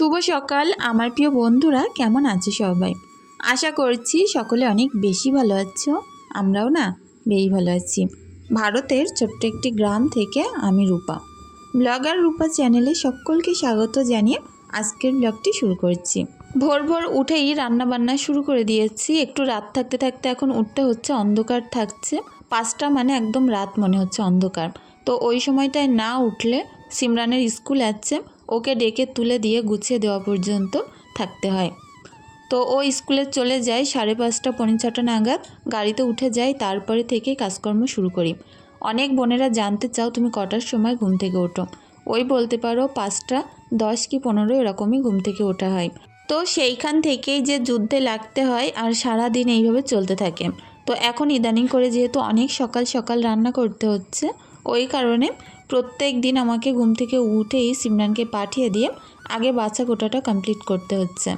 শুভ সকাল, আমার প্রিয় বন্ধুরা, কেমন আছে সবাই? আশা করছি সকলে অনেক বেশি ভালো আছো, আমরাও না বেশ ভালো আছি। ভারতের ছোট্ট একটি গ্রাম থেকে আমি রূপা। ব্লগার রূপা চ্যানেলে সকলকে স্বাগত জানিয়ে আজকের ব্লগটি শুরু করছি। ভোর ভোর উঠেই রান্না বান্না শুরু করে দিয়েছি। একটু রাত থাকতে থাকতে এখন উঠতে হচ্ছে, অন্ধকার থাকছে। পাঁচটা মানে একদম রাত মনে হচ্ছে অন্ধকার। তো ওই সময়টায় না উঠলে, সিমরানের স্কুল আছে ওকে ডেকে তুলে দিয়ে গুছিয়ে দেওয়া পর্যন্ত থাকতে হয়। তো ও স্কুলে চলে যায় সাড়ে পাঁচটা, পৌনে ছটা নাগাদ। গাড়িতে উঠে যায় তারপরে থেকে কাজকর্ম শুরু করি। অনেক বোনেরা জানতে চাও তুমি কটার সময় ঘুম থেকে ওঠো। ওই বলতে পারো পাঁচটা, দশ কি পনেরো এরকমই ঘুম থেকে ওঠা হয়। তো সেইখান থেকেই যে যুদ্ধে লাগতে হয় আর সারা দিন এইভাবে চলতে থাকে। তো এখন ইদানিং করে যেহেতু অনেক সকাল সকাল রান্না করতে হচ্ছে, ওই কারণে প্রত্যেক দিন আমাকে ঘুম থেকে উঠেই সিমরানকে পাঠিয়ে দিয়ে আগে বাচ্চা কোটাটা কমপ্লিট করতে হচ্ছে।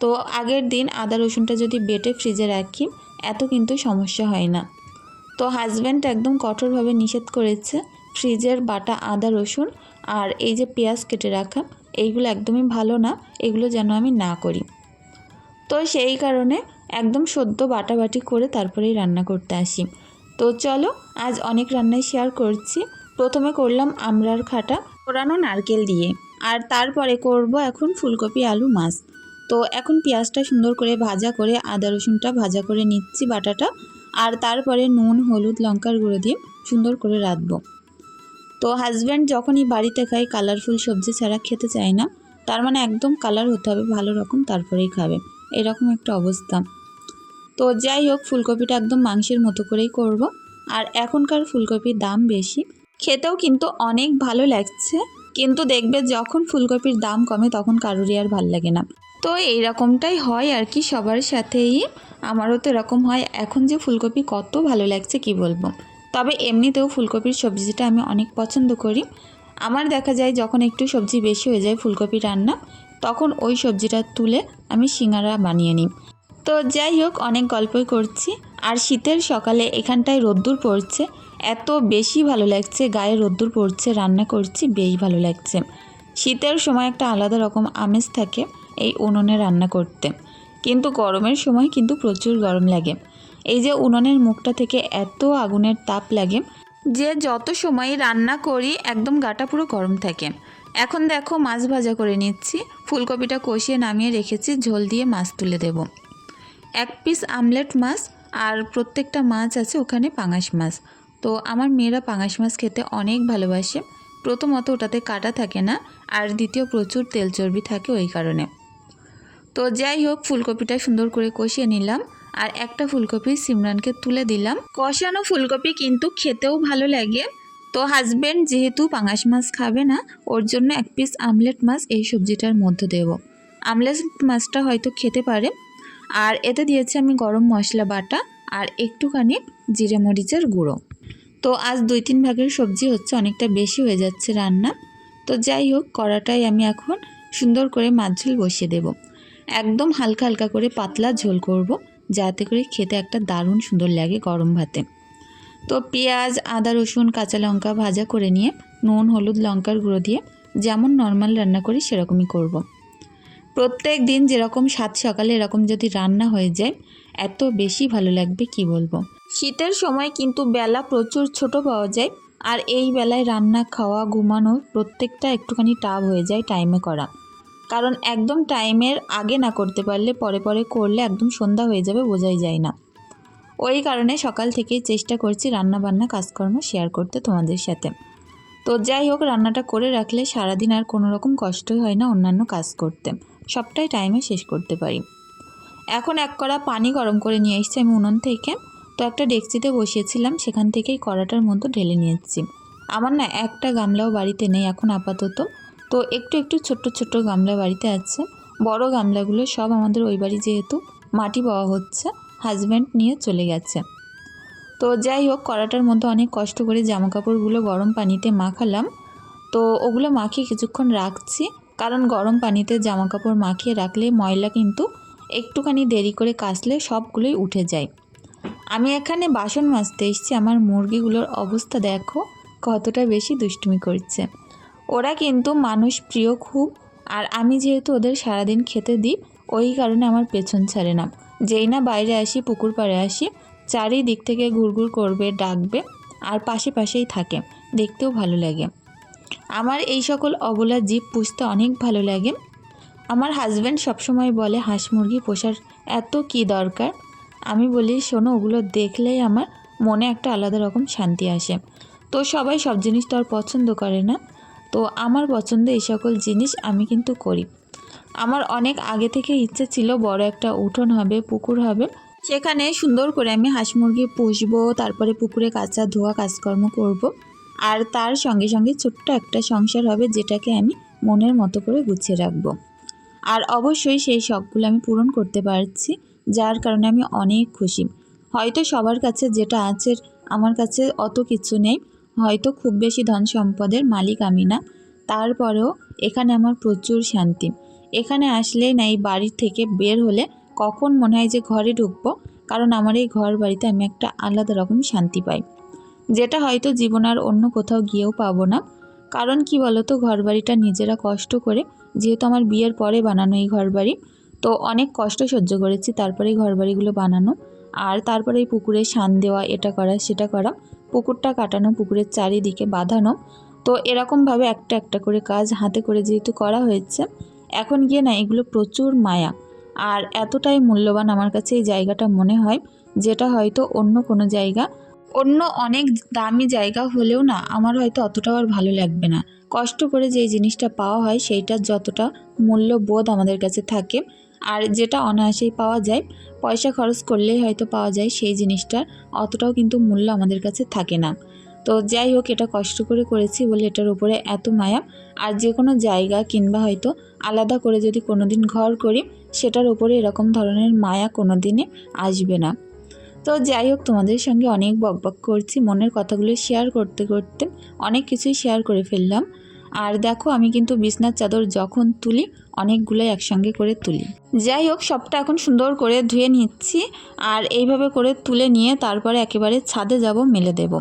তো আগের দিন আদা রসুনটা যদি বেটে ফ্রিজে রাখি, এত কিন্তু সমস্যা হয় না। তো হাজব্যান্ড একদম কঠোরভাবে নিষেধ করেছে ফ্রিজের বাটা আদা রসুন আর এই যে পেঁয়াজ কেটে রাখা, এইগুলো একদমই ভালো না, এগুলো যেন আমি না করি। তো সেই কারণে একদম সদ্য বাটাবাটি করে তারপরেই রান্না করতে আসি। তো চলো, আজ অনেক রান্নাই শেয়ার করছি। প্রথমে করলাম আমড়ার খাটা পোড়ানো নারকেল দিয়ে। আর তারপরে করব এখন ফুলকপি আলু মাছ। তো এখন পেঁয়াজটা সুন্দর করে ভাজা করে, আদা রসুনটা ভাজা করে নিচ্ছি বাটাটা। আর তারপরে নুন, হলুদ, লঙ্কার গুঁড়ো দিয়ে সুন্দর করে রাঁধবো। তো হাজব্যান্ড যখনই বাড়িতে খায় কালারফুল সবজি ছাড়া খেতে চায় না। তার মানে একদম কালার হতে হবে, ভালো রকম তারপরেই খাবে। এরকম একটা অবস্থা। তো যাই হোক, ফুলকপিটা একদম মাংসের মতো করেই করব। আর এখনকার ফুলকপির দাম বেশি। খেতেও কিন্তু অনেক ভালো লাগছে। কিন্তু দেখবে যখন ফুলকপির দাম কমে তখন কারোরই আর ভালো লাগে না। তো এইরকমটাই হয় আর কি সবার সাথেই। আমারও তো এরকম হয়। এখন যে ফুলকপি কত ভালো লাগছে কি বলব? তবে এমনিতেও ফুলকপির সবজিটা আমি অনেক পছন্দ করি। আমার দেখা যায় যখন একটু সবজি বেশি হয়ে যায় ফুলকপি রান্না, তখন ওই সবজিটা তুলে আমি সিঙ্গারা বানিয়ে নিই। তো যাই হোক, অনেক গল্পই করছি। আর শীতের সকালে এখানটায় রোদ্দুর পড়ছে। এত বেশি ভালো লাগছে, গায়ে রোদ্দুর পড়ছে, রান্না করছি, বেশ ভালো লাগছে। শীতের সময় একটা আলাদা রকম আমেজ থাকে এই উনুনে রান্না করতে। কিন্তু গরমের সময় কিন্তু প্রচুর গরম লাগে। এই যে উনুনের মুখটা থেকে এত আগুনের তাপ লাগে যে যত সময় রান্না করি একদম গাটা পুরো গরম থাকে। এখন দেখো মাছ ভাজা করে নিচ্ছি, ফুলকপিটা কষিয়ে নামিয়ে রেখেছি, ঝোল দিয়ে মাছ তুলে দেব। এক পিস আমলেট মাছ আর প্রত্যেকটা মাছ আছে ওখানে পাঙাশ মাছ। তো আমার মেয়েরা পাঙাশ মাছ খেতে অনেক ভালোবাসে। প্রথমত ওটাতে কাটা থাকে না, আর দ্বিতীয় প্রচুর তেল চর্বি থাকে ওই কারণে। তো যাই হোক, ফুলকপিটা সুন্দর করে কষিয়ে নিলাম, আর একটা ফুলকপি সিমরানকে তুলে দিলাম। কষানো ফুলকপি কিন্তু খেতেও ভালো লাগে। তো হাজব্যান্ড যেহেতু পাঙাশ মাছ খাবে না, ওর জন্য এক পিস আমলেট মাছ এই সবজিটার মধ্যে দেব। আমলেট মাছটা হয়তো খেতে পারে আর এতে দিয়েছি আমি গরম মশলা বাটা আর একটুখানি জিরে মরিচের গুঁড়ো। তো আজ দুই তিন ভাগের সবজি হচ্ছে, অনেকটা বেশি হয়ে যাচ্ছে রান্না। তো যাই হোক, কড়াটাই আমি এখন সুন্দর করে মাছ ঝোল বসিয়ে দেব। একদম হালকা হালকা করে পাতলা ঝোল করব, যাতে করে খেতে একটা দারুণ সুন্দর লাগে গরম ভাতে। তো পেঁয়াজ, আদা, রসুন, কাঁচা লঙ্কা ভাজা করে নিয়ে, নুন, হলুদ, লঙ্কার গুঁড়ো দিয়ে যেমন নর্মাল রান্না করি সেরকমই করব। প্রত্যেক দিন যেরকম সাত সকালে এরকম যদি রান্না হয়ে যায়, এত বেশি ভালো লাগবে কি বলব? শীতের সময় কিন্তু বেলা প্রচুর ছোট পাওয়া যায়, আর এই বেলায় রান্না, খাওয়া ঘুমানো প্রত্যেকটা একটুখানি টাব হয়ে যায় টাইমে করা। কারণ একদম টাইমের আগে না করতে পারলে পরে পরে করলে একদম সন্ধ্যা হয়ে যাবে বোঝাই যায় না। ওই কারণে সকাল থেকেই চেষ্টা করছি রান্না বান্না কাজকর্ম শেয়ার করতে তোমাদের সাথে। তো যাই হোক, রান্নাটা করে রাখলে সারাদিন আর কোনো রকম কষ্টই হয় না অন্যান্য কাজ করতে। সবটাই টাইমে শেষ করতে পারি। এখন এক কড়া পানি গরম করে নিয়ে এসেছি আমি উনুন থেকে। তো একটা ডেকচিতে বসিয়েছিলাম, সেখান থেকেই কড়াটার মধ্যে ঢেলে নিয়েছি। আমার না একটা গামলাও বাড়িতে নেই এখন আপাতত। তো একটু একটু ছোট্ট ছোট্ট গামলা বাড়িতে আছে। বড় গামলাগুলো সব আমাদের ওই বাড়ি যেহেতু মাটি পাওয়া হচ্ছে হাজব্যান্ড নিয়ে চলে গেছে। তো যাই হোক, কড়াটার মধ্যে অনেক কষ্ট করে জামা কাপড়গুলো গরম পানিতে মাখালাম। তো ওগুলো মাখিয়ে কিছুক্ষণ রাখছি। কারণ গরম পানিতে জামা কাপড় মাখিয়ে রাখলে ময়লা কিন্তু একটুখানি দেরি করে কাচলে সবগুলোই উঠে যায়। আমি এখানে বাসন মাজতে এসেছি, আমার মুরগিগুলোর অবস্থা দেখো কতটা বেশি দুষ্টুমি করছে। ওরা কিন্তু মানুষ প্রিয় খুব, আর আমি যেহেতু ওদের সারাদিন খেতে দিই, ওই কারণে আমার পেছন ছাড়ে না। যেই না বাইরে আসি, পুকুর পাড়ে আসি, চারিদিক থেকে ঘুরঘুর করবে, ডাকবে, আর পাশে পাশেই থাকে, দেখতেও ভালো লাগে। আমার এই সকল অবলা জীব পুষতে অনেক ভালো লাগে। আমার হাজব্যান্ড সবসময় বলে, হাঁস মুরগি পোষার এত কি দরকার? আমি বলি, শোনো, ওগুলো দেখলেই আমার মনে একটা আলাদা রকম শান্তি আসে। তো সবাই সব জিনিস তো আর পছন্দ করে না। তো আমার পছন্দ এই সকল জিনিস আমি কিন্তু করি। আমার অনেক আগে থেকে ইচ্ছে ছিল, বড় একটা উঠোন হবে, পুকুর হবে। সেখানে সুন্দর করে আমি হাঁস মুরগি পুষবো, তারপরে পুকুরে কাঁচা ধোয়া কাজকর্ম করব। আর তার সঙ্গে সঙ্গে ছোট্ট একটা সংসার হবে যেটাকে আমি মনের মতো করে গুছিয়ে রাখব। আর অবশ্যই সেই শখগুলো আমি পূরণ করতে পারছি, যার কারণে আমি অনেক খুশি। হয়তো সবার কাছে যেটা আছে, আমার কাছে অত কিছু নেই। হয়তো খুব বেশি ধন সম্পদের মালিক আমি না। তারপরেও এখানে আমার প্রচুর শান্তি। এখানে আসলেই না, এই বাড়ির থেকে বের হলে কখন মনে হয় যে ঘরে ঢুকবো? কারণ আমার এই ঘর বাড়িতে আমি একটা আলাদা রকম শান্তি পাই। যেটা হয়তো জীবন আর অন্য কোথাও গিয়েও পাবো না। কারণ কি বলতো ঘর বাড়িটা নিজেরা কষ্ট করে, যেহেতু আমার বিয়ের পরে বানানো এই ঘর বাড়ি তো অনেক কষ্ট সহ্য করেছি তারপরে এই ঘর বাড়িগুলো বানানো। আর তারপরে এই পুকুরে শান দেওয়া, এটা করা, সেটা করা, পুকুরটা কাটানো, পুকুরের চারিদিকে বাঁধানো। তো এরকমভাবে একটা একটা করে কাজ হাতে করে যেহেতু করা হয়েছে, এখন গিয়ে না এগুলো প্রচুর মায়া। আর এতটাই মূল্যবান আমার কাছে এই জায়গাটা মনে হয়, যেটা হয়তো অন্য কোনো জায়গা অন্য অনেক দামি জায়গা হলেও না, আমার হয়তো অতটাও আর ভালো লাগবে না। কষ্ট করে যেই জিনিসটা পাওয়া হয় সেইটার যতটা মূল্যবোধ আমাদের কাছে থাকে, আর যেটা অনায়াসেই পাওয়া যায়, পয়সা খরচ করলেই হয়তো পাওয়া যায়, সেই জিনিসটার অতটাও কিন্তু মূল্য আমাদের কাছে থাকে না। তো যাই হোক, এটা কষ্ট করে করেছি বলে এটার উপরে এত মায়া, আর যে কোনো জায়গা কিংবা হয়তো আলাদা করে যদি কোনো দিন ঘর করি, সেটার উপরে এরকম ধরনের মায়া কোনো দিনে আসবে না। তো যাই হোক, তোমাদের সঙ্গে অনেক বক বক করছি, মনের কথাগুলো শেয়ার করতে করতে অনেক কিছুই শেয়ার করে ফেললাম। আর দেখো, আমি কিন্তু বিছনার চাদর যখন তুলি অনেকগুলো একসঙ্গে করে তুলি। যাই হোক, সবটা এখন সুন্দর করে ধুয়ে নিচ্ছি আর এইভাবে করে তুলে নিয়ে তারপরে একেবারে ছাদে যাব, মেলে দেব।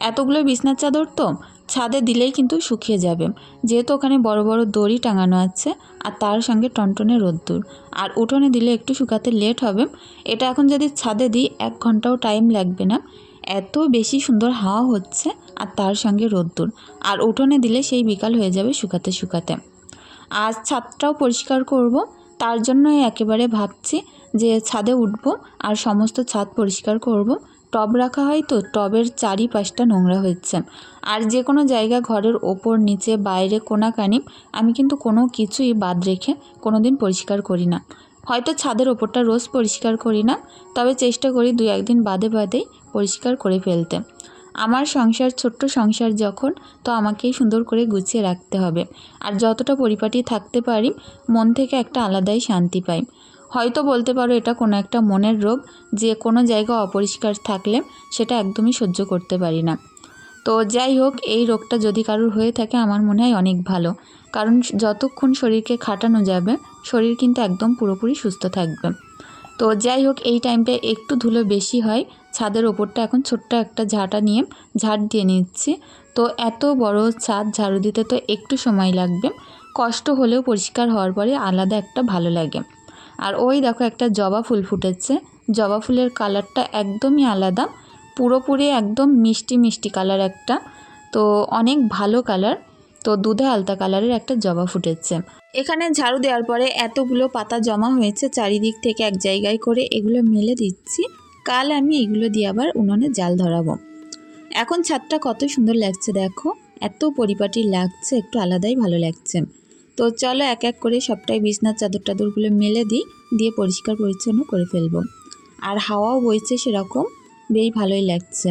এতগুলো বিছনার চাদর তো ছাদে দিলেই কিন্তু শুকিয়ে যাবে। যেহেতু ওখানে বড় বড় দড়ি টাঙানো আছে, আর তার সঙ্গে টনটনে রোদ্দুর। আর উঠোনে দিলে একটু শুকাতে লেট হবে। এটা এখন যদি ছাদে দিই, এক ঘন্টাও টাইম লাগবে না। এত বেশি সুন্দর হাওয়া হচ্ছে, আর তার সঙ্গে রোদ্দুর। আর উঠোনে দিলে সেই বিকাল হয়ে যাবে শুকাতে শুকাতে। আজ ছাদটাও পরিষ্কার করব। তার জন্যই একেবারে ভাবছি যে ছাদে উঠব, আর সমস্ত ছাদ পরিষ্কার করব। টব রাখা হয় তো, টবের চারিপাশটা নোংরা হচ্ছে আর যে কোনো জায়গা ঘরের ওপর, নিচে, বাইরে, কোনাকানি, আমি কিন্তু কোনো কিছুই বাদ রেখে কোনো দিন পরিষ্কার করি না। হয়তো ছাদের ওপরটা রোজ পরিষ্কার করি না, তবে চেষ্টা করি দু একদিন বাদে বাদেই পরিষ্কার করে ফেলতে। আমার সংসার, ছোট্ট সংসার যখন, তো আমাকেই সুন্দর করে গুছিয়ে রাখতে হবে। আর যতটা পরিপাটি থাকতে পারি, মন থেকে একটা আলাদাই শান্তি পাই। হয়তো বলতে পারো এটা কোনো একটা মনের রোগ, যে কোনো জায়গা অপরিষ্কার থাকলে সেটা একদমই সহ্য করতে পারি না। তো যাই হোক, এই রোগটা যদি কারোর হয়ে থাকে আমার মনে হয় অনেক ভালো। কারণ যতক্ষণ শরীরকে খাটানো যাবে, শরীর কিন্তু একদম পুরোপুরি সুস্থ থাকবে। তো যাই হোক, এই টাইমটায় একটু ধুলো বেশি হয়, ছাদের ওপরটা এখন ছোট্ট একটা ঝাঁটা নিয়ে ঝাড় দিয়ে নিচ্ছি। তো এত বড় ছাদ, ঝাড়ু দিতে তো একটু সময় লাগবে। কষ্ট হলেও পরিষ্কার হওয়ার পরে আলাদা একটা ভালো লাগে। আর ওই দেখো একটা জবা ফুল ফুটেছে। জবা ফুলের কালারটা একদমই আলাদা, পুরোপুরি একদম মিষ্টি মিষ্টি কালার একটা। তো অনেক ভালো কালার, তো দুধে আলতা কালারের একটা জবা ফুটেছে। এখানে ঝাড়ু দেওয়ার পরে এতগুলো পাতা জমা হয়েছে, চারিদিক থেকে এক জায়গায় করে এগুলো মেলে দিচ্ছি। কাল আমি এগুলো দিয়ে আবার উনুনে জাল ধরাবো। এখন ছাদটা কত সুন্দর লাগছে দেখো, এত পরিপাটি লাগছে, একটু আলাদাই ভালো লাগছে। তো চলো এক এক করে সবটাই বিছনার চাদর টাদরগুলো মেলে দিই, দিয়ে পরিষ্কার পরিচ্ছন্ন করে ফেলব। আর হাওয়াও বইছে সেরকম, বেশ ভালোই লাগছে।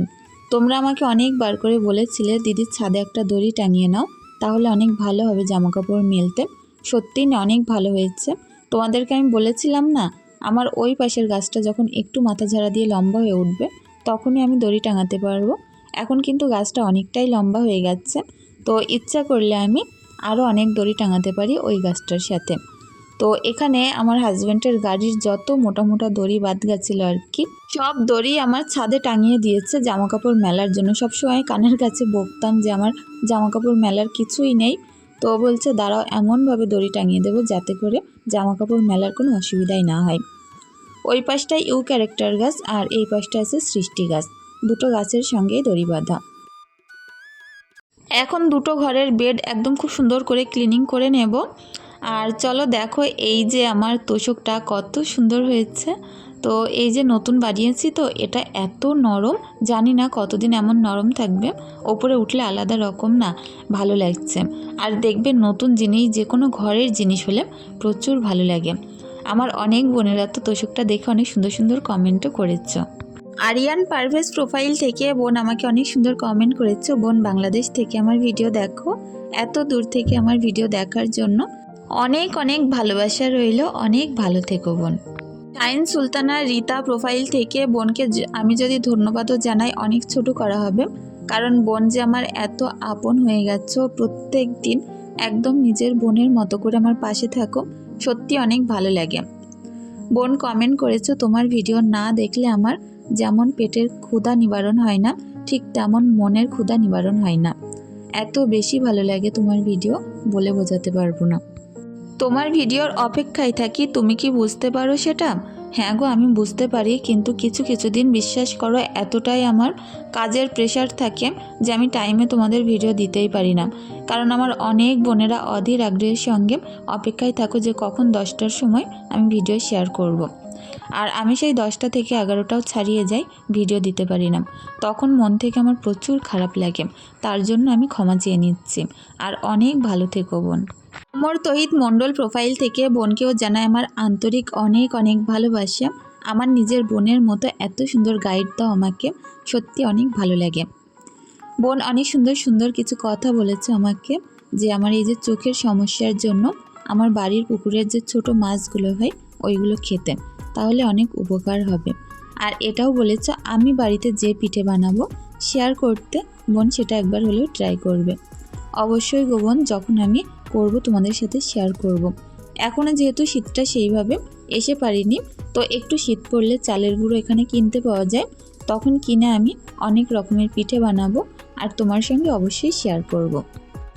তোমরা আমাকে অনেকবার করে বলেছিলে, দিদির ছাদে একটা দড়ি টাঙিয়ে নাও, তাহলে অনেক ভালো হবে জামা কাপড় মেলতে। সত্যিই না, অনেক ভালো হয়েছে। তোমাদেরকে আমি বলেছিলাম না, আমার ওই পাশের গাছটা যখন একটু মাথা ঝাড়া দিয়ে লম্বা হয়ে উঠবে, তখনই আমি দড়ি টাঙাতে পারব। এখন কিন্তু গাছটা অনেকটাই লম্বা হয়ে গেছে, তো ইচ্ছা করলে আমি আরও অনেক দড়ি টাঙাতে পারি ওই গাছটার সাথে। তো এখানে আমার হাজব্যান্ডের গাড়ির যত মোটা মোটা দড়ি বাদ গেছিল আর কি, সব দড়ি আমার ছাদে টাঙিয়ে দিয়েছে জামা কাপড় মেলার জন্য। সবসময় কানের কাছে বকতাম যে আমার জামা কাপড় মেলার কিছুই নেই। তো বলছে, দাঁড়াও, এমনভাবে দড়ি টাঙিয়ে দেবো যাতে করে জামা কাপড় মেলার কোনো অসুবিধাই না হয়। ওই পাশটায় ইউ ক্যারেক্টার গাছ আর এই পাশটা আছে সৃষ্টি গাছ। দুটো গাছের সঙ্গেই দড়ি বাঁধা। এখন দুটো ঘরের বেড একদম খুব সুন্দর করে ক্লিনিং করে নেব। আর চলো দেখো এই যে আমার তোষকটা কত সুন্দর হয়েছে। তো এই যে নতুন বানিয়েছি তো এটা এত নরম, জানি না কতদিন এমন নরম থাকবে, ওপরে উঠলে আলাদা রকম না, ভালো লাগছে। আর দেখবে নতুন জিনিস যে কোনো ঘরের জিনিস হলে প্রচুর ভালো লাগে। আমার অনেক বোনেরা তো তোষকটা দেখে অনেক সুন্দর সুন্দর কমেন্টও করেছ। আরিয়ান পারভেজ প্রোফাইল থেকে বোন আমাকে অনেক সুন্দর কমেন্ট করেছ, বোন, বাংলাদেশ থেকে আমার ভিডিও দেখো। এত দূর থেকে আমার ভিডিও দেখার জন্য অনেক অনেক ভালোবাসা রইল। অনেক ভালো থেকো, বোন। শাইন সুলতানা রীতা প্রোফাইল থেকে বোনকে আমি যদি ধন্যবাদও জানাই, অনেক ছোট করা হবে। কারণ বোন যে আমার এত আপন হয়ে গেছো প্রত্যেক দিন একদম নিজের বোনের মতো করে আমার পাশে থাকো। সত্যি অনেক ভালো লাগে। বোন কমেন্ট করেছ, তোমার ভিডিও না দেখলে আমার যেমন পেটের ক্ষুধা নিবারণ হয় না, ঠিক তেমন মনের ক্ষুধা নিবারণ হয় না। এত বেশি ভালো লাগে তোমার ভিডিও বলে বোঝাতে পারব না। তোমার ভিডিওর অপেক্ষায় থাকি, তুমি কি বুঝতে পারো সেটা? হ্যাঁ গো, আমি বুঝতে পারি, কিন্তু কিছু কিছু দিন বিশ্বাস করো, এতটাই আমার কাজের প্রেশার থাকে যে আমি টাইমে তোমাদের ভিডিও দিতেই পারি না। কারণ আমার অনেক বোনেরা অধীর আগ্রহের সঙ্গে অপেক্ষায় থাকো যে কখন দশটার সময় আমি ভিডিও শেয়ার করব। আর আমি সেই দশটা থেকে এগারোটাও ছাড়িয়ে যাই, ভিডিও দিতে পারি না। তখন মন থেকে আমার প্রচুর খারাপ লাগে। তার জন্য আমি ক্ষমা চেয়ে নিচ্ছি। আর অনেক ভালো থেকো, বোন। মোর তহিদ মণ্ডল প্রোফাইল থেকে বোনকেও জানায় আমার আন্তরিক অনেক অনেক ভালোবাসা। আমার নিজের বোনের মতো এত সুন্দর গাইড দাও আমাকে। সত্যি অনেক ভালো লাগে। বোন অনেক সুন্দর সুন্দর কিছু কথা বলেছে আমাকে, যে আমার এই যে চোখের সমস্যার জন্য আমার বাড়ির পুকুরের যে ছোট মাছগুলো হয়, ওইগুলো খেতে। তাহলে অনেক উপকার হবে আর এটাও বলেছ, আমি বাড়িতে যে পিঠে বানাবো, শেয়ার করতে বোন সেটা একবার হলেও ট্রাই করবে অবশ্যই গো বোন, যখন আমি করব তোমাদের সাথে শেয়ার করব। এখনও যেহেতু শীতটা সেইভাবে এসে পারিনি, তো একটু শীত পড়লে চালের গুঁড়ো এখানে কিনতে পাওয়া যায় তখন কিনে আমি অনেক রকমের পিঠে বানাবো আর তোমার সঙ্গে অবশ্যই শেয়ার করব।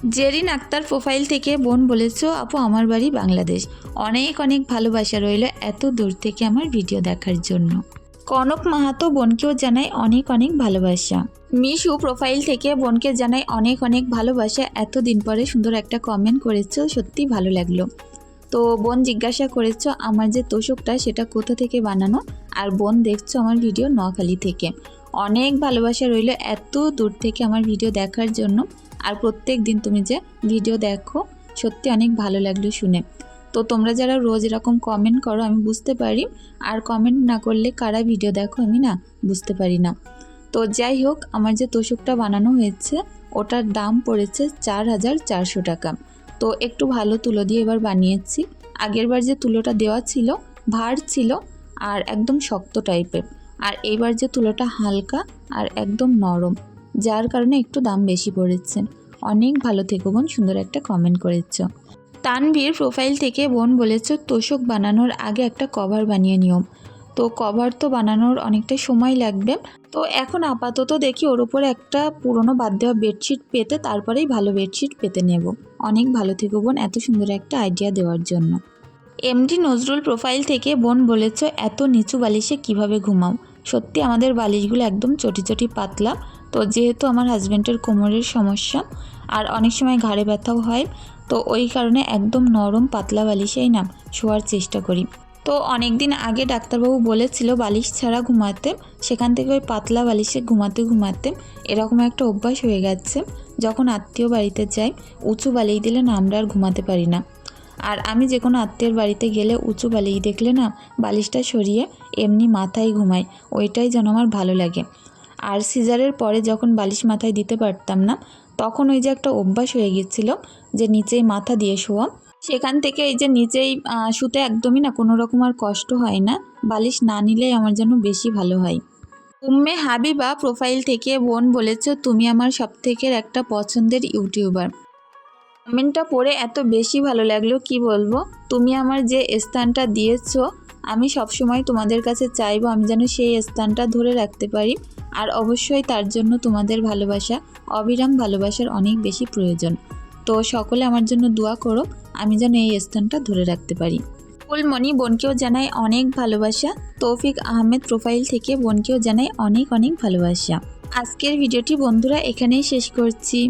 জেরিন আক্তার প্রোফাইল থেকে বোন বলেছ, আপু, আমার বাড়ি বাংলাদেশ। অনেক অনেক ভালোবাসা রইল এত দূর থেকে আমার ভিডিও দেখার জন্য। কনক মাহাতো বোনকেও জানাই অনেক অনেক ভালোবাসা। মিশু প্রোফাইল থেকে বোনকে জানাই অনেক অনেক ভালোবাসা। এতদিন পরে সুন্দর একটা কমেন্ট করেছ, সত্যি ভালো লাগল। তো বোন জিজ্ঞাসা করেছ, আমার যে তোষকটা, সেটা কোথা থেকে বানানো? আর বোন, দেখছ আমার ভিডিও নোয়াখালী থেকে। অনেক ভালোবাসা রইল এত দূর থেকে আমার ভিডিও দেখার জন্য। আর প্রত্যেক দিন তুমি যে ভিডিও দেখো, সত্যি অনেক ভালো লাগল শুনে। তো তোমরা যারা রোজ এরকম কমেন্ট করো, আমি বুঝতে পারি। আর কমেন্ট না করলে কারা ভিডিও দেখো আমি না বুঝতে পারি না। তো যাই হোক, আমার যে তোষকটা বানানো হয়েছে, ওটার দাম পড়েছে চার হাজার চারশো টাকা। তো একটু ভালো তুলো দিয়ে এবার বানিয়েছি। আগেরবার যে তুলোটা দেওয়া ছিল, ভার ছিল আর একদম শক্ত টাইপের। আর এইবার যে তুলোটা হালকা আর একদম নরম, যার কারণে একটু দাম বেশি পড়েছে। অনেক ভালো থেকো বোন, সুন্দর একটা কমেন্ট করেছ। তানভীর প্রোফাইল থেকে বোন বলেছ, তোষক বানানোর আগে একটা কভার বানিয়ে নিও। তো কভার তো বানানোর অনেকটা সময় লাগবে। তো এখন আপাতত দেখি ওর উপরে একটা পুরনো বাদ দেওয়া বেডশিট পেতে তারপরেই ভালো বেডশিট পেতে নেব। অনেক ভালো থেকো বোন, এত সুন্দর একটা আইডিয়া দেওয়ার জন্য। এমডি নজরুল প্রোফাইল থেকে বোন বলেছ, এত নিচু বালিশে কীভাবে ঘুমাও? সত্যি আমাদের বালিশগুলো একদম চটি চটি পাতলা। তো যেহেতু আমার হাজব্যান্ডের কোমরের সমস্যা, আর অনেক সময় ঘাড়ে ব্যথাও হয়, তো ওই কারণে একদম নরম পাতলা বালিশেই না শোয়ার চেষ্টা করি। তো অনেক দিন আগে ডাক্তারবাবু বলেছিল বালিশ ছাড়া ঘুমাতে, সেখান থেকে ওই পাতলা বালিশে ঘুমাতে ঘুমাতে এরকম একটা অভ্যাস হয়ে গেছে, যখন আত্মীয় বাড়িতে যাই উঁচু বালিশ দিলে না আমরা আর ঘুমাতে পারি না। আর আমি যে কোনো আত্মীয়ের বাড়িতে গেলে উঁচু বালিশ দেখলে না বালিশটা সরিয়ে এমনি মাথায় ঘুমাই, ওইটাই যেন আমার ভালো লাগে। আর সিজারের পরে যখন বালিশ মাথায় দিতে পারতাম না, তখন ওই যে একটা অভ্যাস হয়ে গেছিল যে নিচেই মাথা দিয়ে শোয়া সেখান থেকে এই যে নিচেই শুতে একদমই না কোনো রকম আর কষ্ট হয় না, বালিশ না নিলেই আমার যেন বেশি ভালো হয়। উম্মে হাবিবা প্রোফাইল থেকে বোন বলেছে, তুমি আমার সবথেকে একটা পছন্দের ইউটিউবার। কমেন্টটা পড়ে এত বেশি ভালো লাগল, কি বলব? তুমি আমার যে স্থানটা দিয়েছ, আমি সবসময় তোমাদের কাছে চাইব আমি যেন সেই স্থানটা ধরে রাখতে পারি। আর অবশ্যই তার জন্য তোমাদের ভালোবাসা, অবিরাম ভালোবাসার অনেক বেশি প্রয়োজন। তো সকলে আমার জন্য দোয়া করো, আমি যেন এই স্থানটা ধরে রাখতে পারি। ফুলমণি, বোনকেও জানাই অনেক ভালোবাসা। তৌফিক আহমেদ প্রোফাইল থেকে বোনকেও জানাই অনেক অনেক ভালোবাসা। আজকের ভিডিওটি বন্ধুরা এখানেই শেষ করছি।